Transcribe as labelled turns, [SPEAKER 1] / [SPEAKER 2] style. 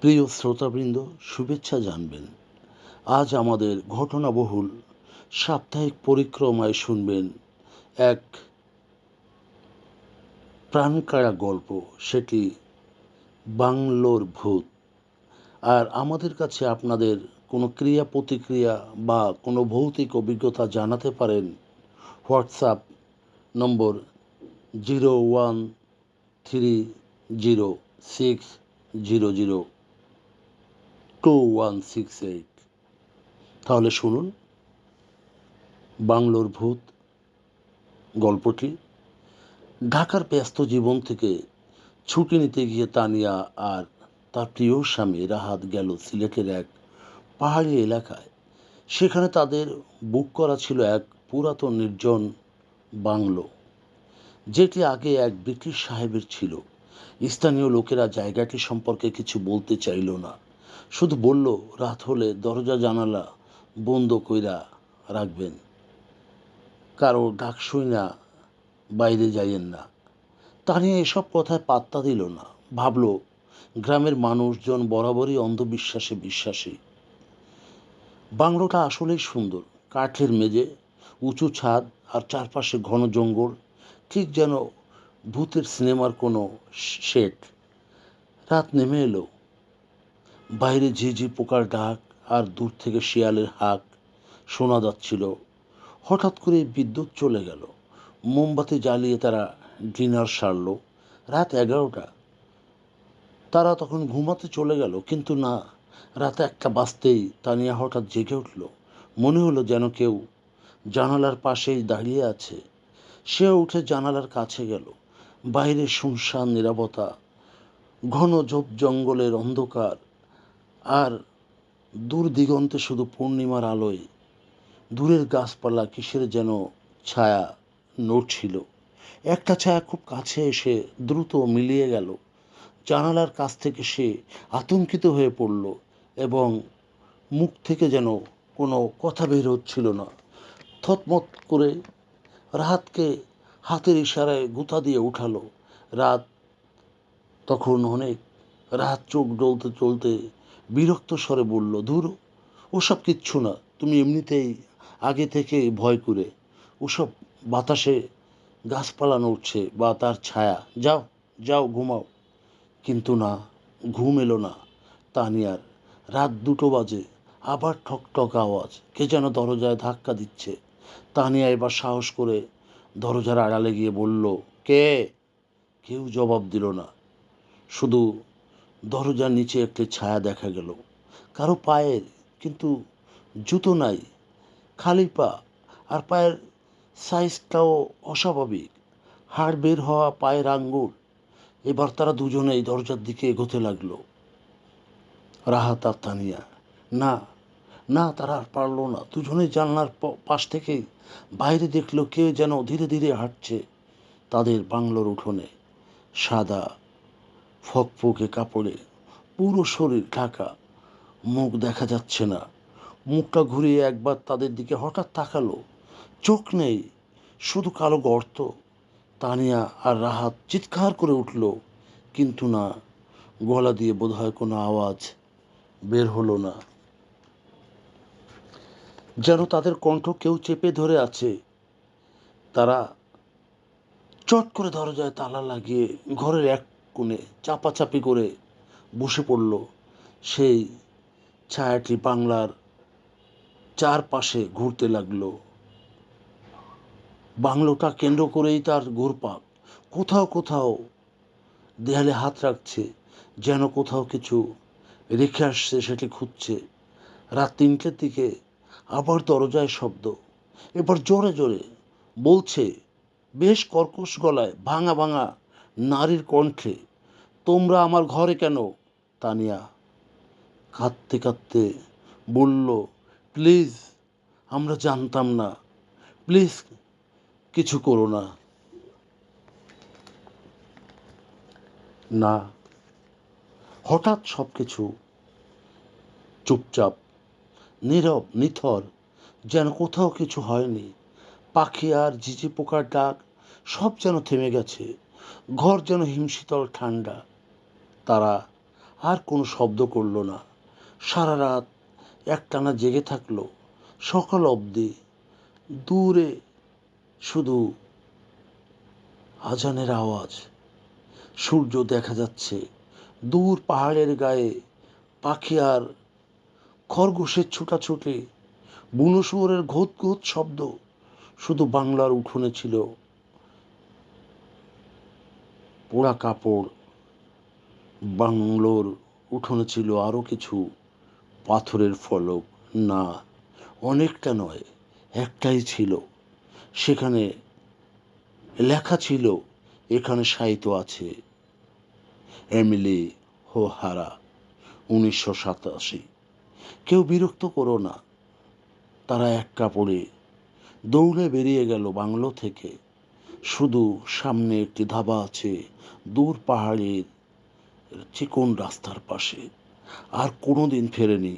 [SPEAKER 1] প্রিয় শ্রোতাবৃন্দ, শুভেচ্ছা জানবেন। আজ আমাদের ঘটনাবহুল সাপ্তাহিক পরিক্রমায় শুনবেন এক প্রাণকারা গল্প। সেটি বাংলোর ভূত। আর আমাদের কাছে আপনাদের কোনো ক্রিয়া প্রতিক্রিয়া বা কোনো ভৌতিক অভিজ্ঞতা জানাতে পারেন, WhatsApp number zero one three zero six zero zero. Two one six eight তাহলে শুনুন। বাংলোর ভূত। গল্পটি। ঢাকার ব্যস্ত জীবন থেকে ছুটি নিতে গিয়ে তানিয়া আর তার প্রিয় স্বামী রাহাত গেল সিলেটের এক পাহাড়ি এলাকায়। সেখানে তাদের বুক করা ছিল এক পুরাতন নির্জন বাংলো, যেটি আগে এক ব্রিটিশ সাহেবের ছিল। স্থানীয় লোকেরা জায়গাটি সম্পর্কে কিছু বলতে চাইল না। শুধু বলল, রাত হলে দরজা জানালা বন্ধ কইরা রাখবেন। কারও ডাক শুই না, বাইরে যাইয়েন না। তা নিয়ে এসব কথায় পাত্তা দিল না। ভাবল, গ্রামের মানুষজন বরাবরই অন্ধবিশ্বাসে বিশ্বাসী। বাংলোটা আসলেই সুন্দর। কাঠের মেঝে, উঁচু ছাদ আর চারপাশে ঘন জঙ্গল। ঠিক যেন ভূতের সিনেমার কোনো সেট রাত নেমে এলো। বাইরে ঝিঝি পোকার ডাক আর দূর থেকে শিয়ালের হাঁক শোনা যাচ্ছিল। হঠাৎ করে বিদ্যুৎ চলে গেল। মোমবাতি জ্বালিয়ে তারা ডিনার সারলো। রাত এগারোটা। তারা তখন ঘুমাতে চলে গেল, কিন্তু না, রাতে একটা বাজতেই তানিয়া হঠাৎ জেগে উঠল। মনে হলো যেন কেউ জানালার পাশেই দাঁড়িয়ে আছে। সেও উঠে জানালার কাছে গেল। বাইরে শুনশান, নিরাপত্তা, ঘন ঝোপ জঙ্গলের অন্ধকার আর দূর দিগন্তে শুধু পূর্ণিমার আলোয় দূরের গাছপালা কিসের যেন ছায়া নড়ছিল। একটা ছায়া খুব কাছে এসে দ্রুত মিলিয়ে গেল। জানালার কাছ থেকে সে আতঙ্কিত হয়ে পড়ল এবং মুখ থেকে যেন কোনো কথা বের হচ্ছিল না। থতমত করে রাহাতকে হাতের ইশারায় গুতা দিয়ে উঠালো। রাত তখন অনেক রাত চোখ ডলতে চলতে বিরক্ত স্বরে বলল, ধুর, ওসব কিচ্ছু না, তুমি এমনিতেই আগে থেকে ভয় করে। ওসব বাতাসে গাছপালা নড়ছে বা তার ছায়া। যাও যাও, ঘুমাও। কিন্তু না, ঘুম এলো না। তানিয়ার রাত দুটো বাজে, আবার ঠক ঠক আওয়াজ, কে যেন দরজায় ধাক্কা দিচ্ছে। তানিয়া এবার সাহস করে দরজার আড়ালে গিয়ে বলল, কে? কেউ জবাব দিল না। শুধু দরজার নিচে একটি ছায়া দেখা গেল। কারও পায়ের কিন্তু জুতো নাই, খালি পা, আর পায়ের সাইজটাও অস্বাভাবিক। হাড় বের হওয়া পায়ের আঙ্গুল। এবার তারা দুজনেই দরজার দিকে এগোতে লাগল। রাহাত আর তানিয়া, না না, তারা আর পারল না। দুজনেই জানলার পাশ থেকে বাইরে দেখল কে যেন ধীরে ধীরে হাঁটছে তাদের বাংলোর উঠোনে। সাদা ফকফকে কাপড়ে, পুরো শরীর ঢাকা। মুখ দেখা যাচ্ছে না। মুখটা ঘুরিয়ে একবার তাদের দিকে হঠাৎ তাকালো। চোখ নেই, শুধু কালো গর্ত। তানিয়া আর রাহাত চিৎকার করে উঠল, কিন্তু না, গলা দিয়ে বোধহয় কোনো আওয়াজ বের হলো না। যেন তাদের কণ্ঠ কেউ চেপে ধরে আছে। তারা চট করে দরজায় তালা লাগিয়ে ঘরের এক কোণে চাপাচাপি করে বসে পড়ল সেই ছায়াটি বাংলার চারপাশে ঘুরতে লাগল। বাংলোটা কেন্দ্র করেই তার ঘুরপাক। কোথাও কোথাও দেয়ালে হাত রাখছে, যেন কোথাও কিছু রেখে আসছে, সেটি খুঁজছে। রাত তিনটের দিকে আবার দরজায় শব্দ। এবার জোরে জোরে বলছে, বেশ কর্কশ গলায় ভাঙা ভাঙা নারীর কণ্ঠে তোমরা আমার ঘরে কেন? তানিয়া কাঁদতে কাঁদতে বলল, প্লিজ, আমরা জানতাম না। প্লিজ, কিছু করো না। না, হঠাৎ সব কিছু চুপচাপ, নীরব, নিথর, যেন কোথাও কিছু হয়নি। পাখি আর ঝিঝি পোকার ডাক সব যেন থেমে গেছে। ঘর যেন হিমশীতল, ঠান্ডা। তারা আর কোনো শব্দ করল না। সারা রাত একটানা জেগে থাকল। সকাল অবধি দূরে শুধু আজানের আওয়াজ। সূর্য দেখা যাচ্ছে। দূর পাহাড়ের গায়ে পাখি আর খরগোশের ছুটাছুটি। বুনো শুয়োরের ঘোত ঘোত শব্দ শুধু বাংলার উঠোনে ছিল। পোড়া কাপড় বাংলোর উঠোনে ছিল আরও কিছু পাথরের ফলক। না, অনেকটা নয়, একটাই ছিল। সেখানে লেখা ছিল, এখানে সাহিত্য আছে। এমিলি হোহারা, উনিশশো সাতাশি। কেউ বিরক্ত করো না, তারা এক কাপড়ে দৌড়ে বেরিয়ে গেল বাংলো থেকে। শুধু সামনে একটি ধাবা আছে, দূর পাহাড়ের চিকন রাস্তার পাশে আর কোনো দিন ফেরেনি।